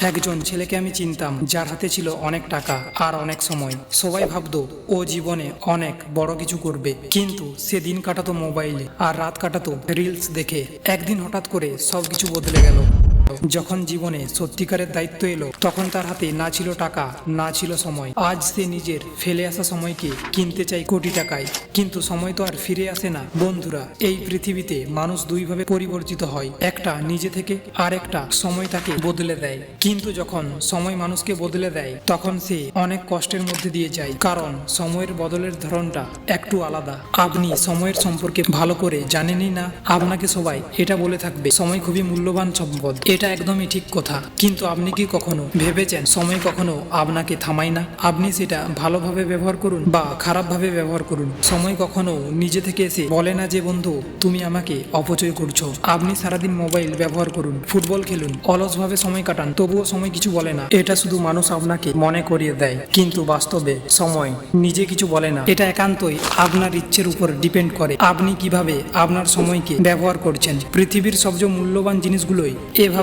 একজন ছেলেকে আমি চিনতাম, যার হাতে ছিল অনেক টাকা আর অনেক সময়। সবাই ভাবতো, ও জীবনে অনেক বড় কিছু করবে। কিন্তু সে দিন কাটাতো মোবাইলে আর রাত কাটাতো রিলস দেখে। একদিন হঠাৎ করে সব কিছু বদলে গেল। যখন জীবনে সত্যিকারের দায়িত্ব এলো, তখন তার হাতে না ছিল টাকা, না ছিল সময়। আজ সে নিজের ফেলে আসা সময়কে কিনতে চাই কোটি টাকায়। কিন্তু সময় তো আর ফিরে আসে না। বন্ধুরা, এই পৃথিবীতে মানুষ দুইভাবে পরিবর্তিত হয়। একটা নিজে থেকে আর একটা সময় তাকে বদলে দেয়। কিন্তু যখন সময় মানুষকে বদলে দেয়, তখন সে অনেক কষ্টের মধ্যে দিয়ে যায়। কারণ সময়ের বদলের ধরনটা একটু আলাদা। আপনি সময়ের সম্পর্কে ভালো করে জানেনই না। আপনাকে সবাই এটা বলে থাকবে, সময় খুবই মূল্যবান সম্পদ। এটা একদমই ঠিক কথা। কিন্তু আপনি কি কখনো ভেবেছেন সময় কখনো আপনাকে থামায় না? আপনি সেটা ভালোভাবে ব্যবহার করুন বা খারাপভাবে ব্যবহার করুন। সময় কখনো নিজে থেকে এসে বলে না যে, বন্ধু, তুমি আমাকে অপচয় করছ। আপনি সারাদিন মোবাইল ব্যবহার করুন, ফুটবল খেলুন, অলসভাবে সময় কাটান, তবুও সময় কিছু বলে না। এটা শুধু মানুষ আপনাকে মনে করিয়ে দেয়। কিন্তু বাস্তবে সময় নিজে কিছু বলে না। এটা একান্তই আপনার ইচ্ছের উপর ডিপেন্ড করে। আপনি কীভাবে আপনার সময়কে ব্যবহার করছেন? পৃথিবীর সবচেয়ে মূল্যবান জিনিসগুলোই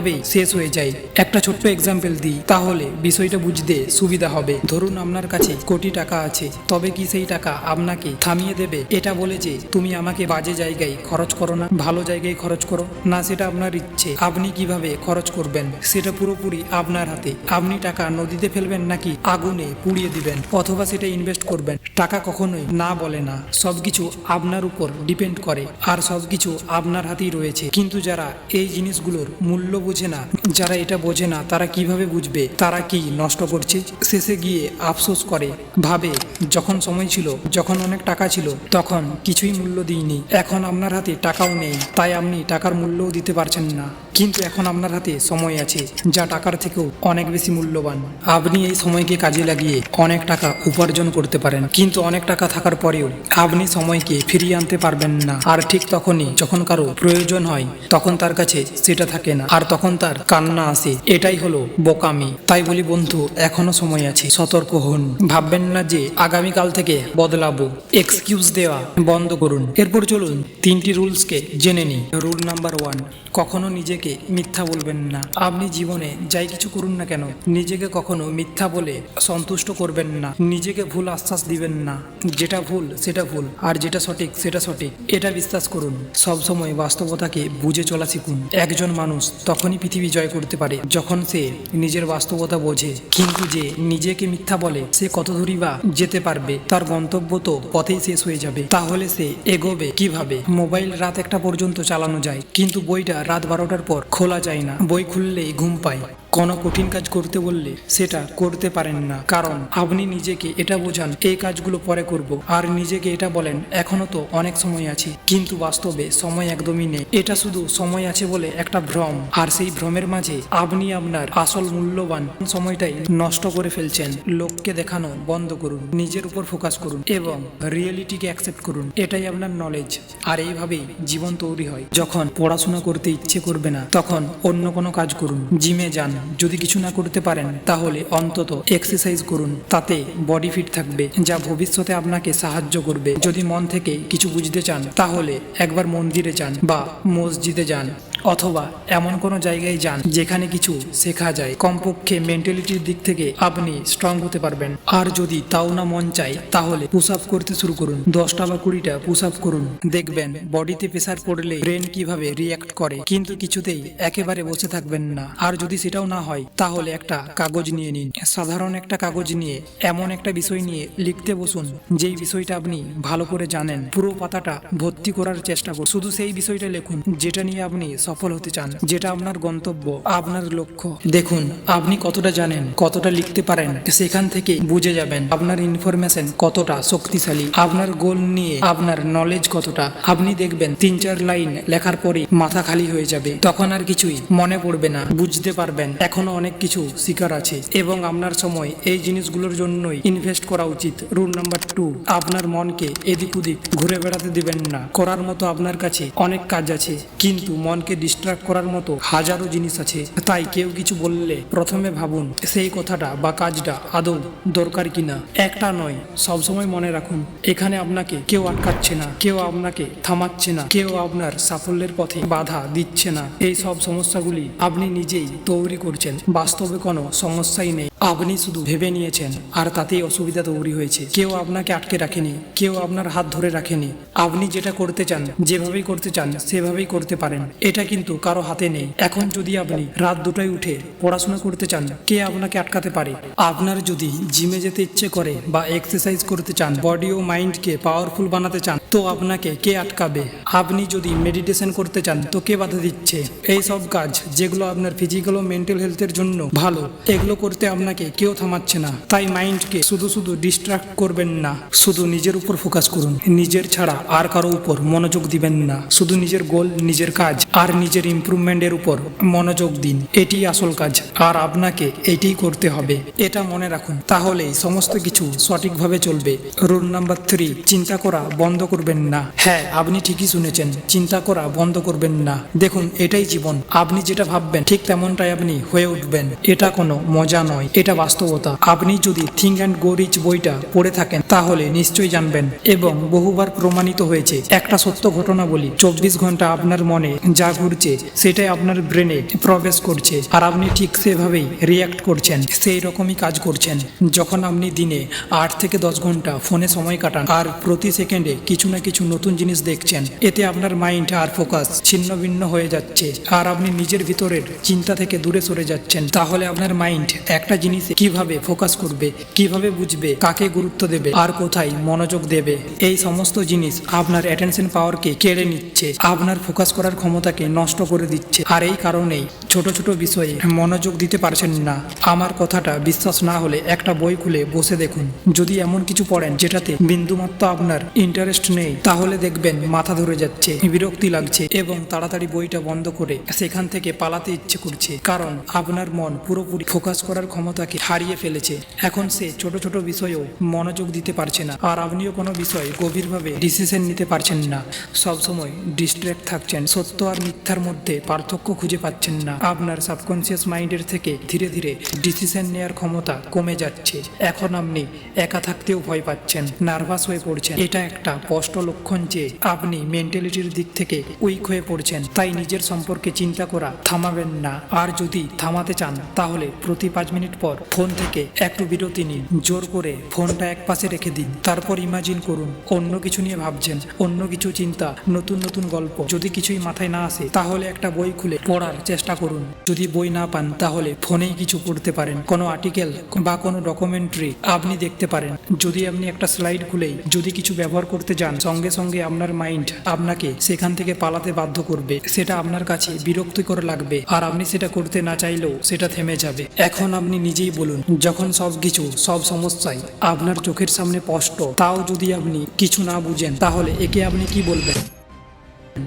এভাবেই শেষ হয়ে যায়। একটা ছোট্ট এক্সাম্পল দিই। তাহলে বিষয়টা বুঝতে সুবিধা হবে। ধরুন আপনার কাছে কোটি টাকা আছে। তবে কি সেই টাকা আপনাকে থামিয়ে দেবে? এটা বলে যে, তুমি আমাকে বাজে জায়গায় খরচ করো না, ভালো জায়গায় খরচ করো না, সেটা আপনার ইচ্ছে। আপনি কীভাবে খরচ করবেন? সেটা পুরোপুরি আপনার হাতে। আপনি টাকা নদীতে ফেলবেন নাকি আগুনে পুড়িয়ে দিবেন? অথবা সেটা ইনভেস্ট করবেন? টাকা কখনোই না বলে না। সবকিছু আপনার উপর ডিপেন্ড করে। আর সবকিছু আপনার হাতেই রয়েছে। কিন্তু যারা এই জিনিসগুলোর মূল্য বোঝে না। যারা এটা বোঝে না, তারা কীভাবে বুঝবে? তারা কি নষ্ট করছে? শেষে গিয়ে আফসোস করে। ভাবে, যখন সময় ছিল, যখন অনেক টাকা ছিল, তখন কিছুই মূল্য দিইনি। এখন আপনার হাতে টাকাও নেই, তাই আপনি টাকার মূল্যও দিতে পারছেন না। কিন্তু এখন আপনার হাতে সময় আছে, যা টাকার থেকেও অনেক বেশি মূল্যবান। আপনি এই সময়কে কাজে লাগিয়ে অনেক টাকা উপার্জন করতে পারেন। কিন্তু অনেক টাকা থাকার পরেও আপনি সময়কে ফিরিয়ে আনতে পারবেন না। আর ঠিক তখনই, যখন কারও প্রয়োজন হয়, তখন তার কাছে সেটা থাকে না। আর তখন তার কান্না আসে, এটাই হলো বোকামি। তাই বলি, বন্ধু, এখনও সময় আছে, সতর্ক হন। ভাববেন না যে আগামীকাল থেকে বদলাবো। এক্সকিউজ দেওয়া বন্ধ করুন। এরপর চলুন তিনটি রুলসকে জেনে নিই। রুল নাম্বার ওয়ান কখনো নিজেকে মিথ্যা বলবেন না। আপনি জীবনে যাই কিছু করুন না কেন, নিজেকে কখনো মিথ্যা বলে সন্তুষ্ট করবেন না। নিজেকে ভুল আশ্বাস দিবেন না। যেটা ভুল, সেটা ভুল, আর যেটা সঠিক, সেটা সঠিক, এটা বিশ্বাস করুন। সব সময় বাস্তবতাকে বুঝে চলা শিখুন। একজন মানুষ তখনই পৃথিবী জয় করতে পারে, যখন সে নিজের বাস্তবতা বোঝে। কিন্তু যে নিজেকে মিথ্যা বলে, সে কত দূরই বা যেতে পারবে, তার গন্তব্য তো পথেই শেষ হয়ে যাবে। তাহলে সে এগোবে কীভাবে? মোবাইল রাত একটা পর্যন্ত চালানো যায়, কিন্তু বইটা রাত বারোটার পর। খোলা যায় না। বই খুললেই ঘুম পায়। কোনো কঠিন কাজ করতে বললে সেটা করতে পারেন না। কারণ আপনি নিজেকে এটা বোঝান, এই কাজগুলো পরে করব। আর নিজেকে এটা বলেন, এখনও তো অনেক সময় আছে। কিন্তু বাস্তবে সময় একদমই নেই। এটা শুধু সময় আছে বলে একটা ভ্রম। আর সেই ভ্রমের মাঝে আপনি আপনার আসল মূল্যবান সময়টাই নষ্ট করে ফেলছেন। লোককে দেখানো বন্ধ করুন, নিজের উপর ফোকাস করুন এবং রিয়েলিটিকে অ্যাকসেপ্ট করুন। এটাই আপনার নলেজ। আর এইভাবেই জীবন তৈরি হয়। যখন পড়াশোনা করতে ইচ্ছে করবে না, তখন অন্য কোনো কাজ করুন। জিমে যান। যদি কিছু না করতে পারেন, তাহলে অন্তত এক্সারসাইজ করুন। তাতে বডি ফিট থাকবে, যা ভবিষ্যতে আপনাকে সাহায্য করবে। যদি মন থেকে কিছু বুঝতে চান, তাহলে একবার মন্দিরে যান বা মসজিদে যান। অথবা এমন কোনো জায়গায় যান যেখানে কিছু শেখা যায়। কমপক্ষে মেন্টালিটির দিক থেকে আপনি স্ট্রং হতে পারবেন। আর যদি তাও না মন চায়, তাহলে পুশ আপ করতে শুরু করুন। দশটা বা কুড়িটা পুশ আপ করুন। দেখবেন বডিতে প্রেসার পড়লে ব্রেন কীভাবে রিয়াক্ট করে, কিন্তু কিছুতেই একেবারে বসে থাকবেন না। আর যদি সেটাও না হয়, তাহলে একটা কাগজ নিয়ে নিন। সাধারণ একটা কাগজ নিয়ে, এমন একটা বিষয় নিয়ে লিখতে বসুন, যেই বিষয়টা আপনি ভালো করে জানেন। পুরো পাতাটা ভর্তি করার চেষ্টা করুন। শুধু সেই বিষয়টা লিখুন, যেটা নিয়ে আপনি সফল হতে চান। যেটা আপনার গন্তব্য, আপনার লক্ষ্য। দেখুন, আপনি কতটা জানেন, কতটা লিখতে পারেন, সেখান থেকে বুঝে যাবেন আপনার ইনফরমেশন কতটা শক্তিশালী, আপনার গোল নিয়ে আপনার নলেজ কতটা। আপনি দেখবেন তিন চার লাইন লেখার পরে মাথা খালি হয়ে যাবে। তখন আর কিছুই মনে পড়বে না, বুঝতে পারবেন। এখনও অনেক কিছু শিকার আছে এবং আপনার সময় এই জিনিসগুলোর জন্যই ইনভেস্ট করা উচিত। রুল নাম্বার টু আপনার মনকে এদিক ওদিক ঘুরে বেড়াতে দিবেন না। করার মতো আপনার কাছে অনেক কাজ আছে, কিন্তু মনকে ডিস্ট্রাক্ট করার মতো হাজারো জিনিস আছে। তাই কেউ কিছু বললে প্রথমে ভাবুন, সেই কথাটা বা কাজটা আদৌ দরকার কিনা। একটা নয় সবসময় মনে রাখুন, এখানে আপনাকে কেউ আটকাচ্ছে না, কেউ আপনাকে থামাচ্ছে না, কেউ আপনার সাফল্যের পথে বাধা দিচ্ছে না। এই সব সমস্যাগুলি আপনি নিজেই তৈরি করছেন, বাস্তবে কোনো সমস্যাই নেই। আপনি শুধু ভেবে নিয়েছেন, আর তাতেই অসুবিধা তৈরি হয়েছে। কেউ আপনাকে আটকে রাখেনি, কেউ আপনার হাত ধরে রাখেনি। আপনি যেটা করতে চান, যেভাবেই করতে চান, সেভাবেই করতে পারেন। এটা কিন্তু কারও হাতে নেই। এখন যদি আপনি রাত দুটায় উঠে পড়াশোনা করতে চান, কে আপনাকে আটকাতে পারে? আপনার যদি জিমে যেতে ইচ্ছে করে বা এক্সারসাইজ করতে চান বডি ও মাইন্ডকে পাওয়ারফুল বানাতে চান তো আপনাকে কে আটকাবে? আপনি যদি মেডিটেশন করতে চান, তো কে বাধা দিচ্ছে? এই সব কাজ যেগুলো আপনার ফিজিক্যাল ও মেন্টাল হেলথের জন্য ভালো, এগুলো করতে আপনাকে কেউ থামাচ্ছে না। তাই মাইন্ডকে শুধু শুধু ডিস্ট্রাক্ট করবেন না। শুধু নিজের উপর ফোকাস করুন। নিজের ছাড়া আর কারও উপর মনোযোগ দিবেন না। শুধু নিজের গোল নিজের কাজ আর নিজের ইমপ্রুভমেন্টের উপর মনোযোগ দিন। এটি আসল কাজ। আর আপনাকে এটিই করতে হবে। এটা মনে রাখুন। তাহলেই সমস্ত কিছু সঠিকভাবে চলবে। রুল নাম্বার থ্রি চিন্তা করা বন্ধ করবেন না। হ্যাঁ আপনি ঠিকই শুনেছেন। চিন্তা করা বন্ধ করবেন না। দেখুন, এটাই জীবন। আপনি যেটা ভাববেন, ঠিক তেমনটাই আপনি হয়ে উঠবেন। এটা কোনো মজা নয়, এটা বাস্তবতা। আপনি যদি থিঙ্ক অ্যান্ড গো রিচ বইটা পড়ে থাকেন, তাহলে নিশ্চয়ই জানবেন এবং বহুবার প্রমাণিত হয়েছে। একটা সত্য ঘটনা বলি, চব্বিশ ঘণ্টা আপনার মনে যা ঘুরছে, সেটাই আপনার ব্রেনে প্রবেশ করছে। আর আপনি ঠিক সেভাবেই রিয়াক্ট করছেন, সেই রকমই কাজ করছেন। যখন আপনি দিনে আট থেকে দশ ঘণ্টা ফোনে সময় কাটান, আর প্রতি সেকেন্ডে কিছু না কিছু নতুন জিনিস দেখছেন। এতে আপনার মাইন্ড আর ফোকাস ছিন্ন ভিন্ন হয়ে যাচ্ছে। আর আপনি নিজের ভিতরের চিন্তা থেকে দূরে সরে যাচ্ছেন। তাহলে আপনার মাইন্ড একটা জিনিসে কীভাবে ফোকাস করবে, কীভাবে বুঝবে, কাকে গুরুত্ব দেবে, আর কোথায় মনোযোগ দেবে? এই সমস্ত জিনিস আপনার অ্যাটেনশন পাওয়ারকে কেড়ে নিচ্ছে। আপনার ফোকাস করার ক্ষমতাকে নষ্ট করে দিচ্ছে। আর এই কারণেই ছোট ছোট বিষয়ে মনোযোগ দিতে পারছেন না। আমার কথাটা বিশ্বাস না হলে একটা বই খুলে বসে দেখুন। যদি এমন কিছু পড়েন যেটাতে বিন্দুমাত্র আপনার ইন্টারেস্ট নেই। তাহলে দেখবেন মাথা ধরে যাচ্ছে, বিরক্তি লাগছে এবং তাড়াতাড়ি বইটা বন্ধ করে সেখান থেকে পালাতে ইচ্ছে করছে। কারণ আপনার মন পুরোপুরি ফোকাস করার ক্ষমতাকে হারিয়ে ফেলেছে। এখন সে ছোট ছোট বিষয়েও মনোযোগ দিতে পারছে না। আর আপনিও কোনো বিষয়ে গভীরভাবে ডিসিশন নিতে পারছেন না। সবসময় ডিস্ট্র্যাক্ট থাকছেন। সত্য আর মিথ্যার মধ্যে পার্থক্য খুঁজে পাচ্ছেন না। আপনার সাবকনসিয়াস মাইন্ডের থেকে ধীরে ধীরে ডিসিশন নেওয়ার ক্ষমতা কমে যাচ্ছে। এখন আপনি একা থাকতেও ভয় পাচ্ছেন নার্ভাস হয়ে পড়ছেন। এটা একটা স্পষ্ট লক্ষণ যে আপনি মেন্টালিটির দিক থেকে উইক হয়ে পড়ছেন, তাই নিজের সম্পর্কে চিন্তা করা থামাবেন না। আর যদি থামাতে চান, তাহলে প্রতি পাঁচ মিনিট পর ফোন থেকে একটু বিরতি নিন। জোর করে ফোনটা এক পাশে রেখে দিন। তারপর ইমাজিন করুন, অন্য কিছু নিয়ে ভাবছেন, অন্য কিছু চিন্তা, নতুন নতুন গল্প। যদি কিছুই মাথায় না আসে, তাহলে একটা বই খুলে পড়ার চেষ্টা করুন। যদি বই না পান, তাহলে ফোনেই কিছু পড়তে পারেন। কোনো আর্টিকেল বা কোনো ডকুমেন্টারি আপনি দেখতে পারেন। যদি আপনি একটা স্লাইড খুলেই যদি কিছু ব্যবহার করতে যান সঙ্গে সঙ্গে আপনার মাইন্ড আপনাকে সেখান থেকে পালাতে বাধ্য করবে। সেটা আপনার কাছে বিরক্তিকর লাগবে আর আপনি সেটা করতে না চাইলেও সেটা থেমে যাবে। এখন আপনি নিজেই বলুন, যখন সব কিছু, সব সমস্যায় আপনার চোখের সামনে স্পষ্ট, তাও যদি আপনি কিছু না বুঝেন, তাহলে একে আপনি কি বলবেন?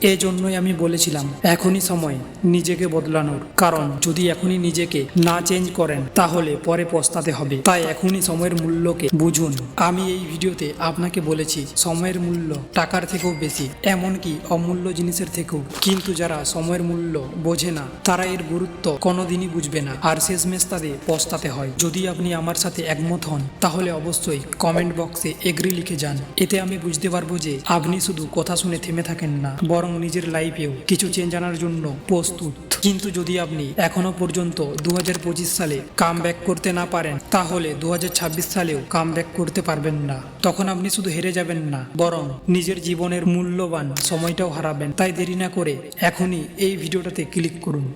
এই জন্যই আমি বলেছিলাম, এখনই সময় নিজেকে বদলানোর। কারণ যদি এখনই নিজেকে না চেঞ্জ করেন, তাহলে পরে পস্তাতে হবে। তাই এখনই সময়ের মূল্যকে বুঝুন। আমি এই ভিডিওতে আপনাকে বলেছি, সময়ের মূল্য টাকার থেকেও বেশি, এমনকি অমূল্য জিনিসের থেকেও। কিন্তু যারা সময়ের মূল্য বোঝে না, তারা এর গুরুত্ব কোনোদিনই বুঝবে না। আর শেষমেশ তাদের পস্তাতে হয়। যদি আপনি আমার সাথে একমত হন, তাহলে অবশ্যই কমেন্ট বক্সে এগ্রি লিখে যান। এতে আমি বুঝতে পারব যে আপনি শুধু কথা শুনে থেমে থাকেন না বরং নিজের লাইফেও কিছু চেঞ্জ আনার জন্য প্রস্তুত। কিন্তু যদি আপনি এখনও পর্যন্ত দু হাজার পঁচিশ সালে কাম করতে না পারেন, তাহলে দু হাজার ছাব্বিশ সালেও কাম করতে পারবেন না। তখন আপনি শুধু হেরে যাবেন না, বরং নিজের জীবনের মূল্যবান সময়টাও হারাবেন। তাই দেরি না করে এখনই এই ভিডিওটাতে ক্লিক করুন।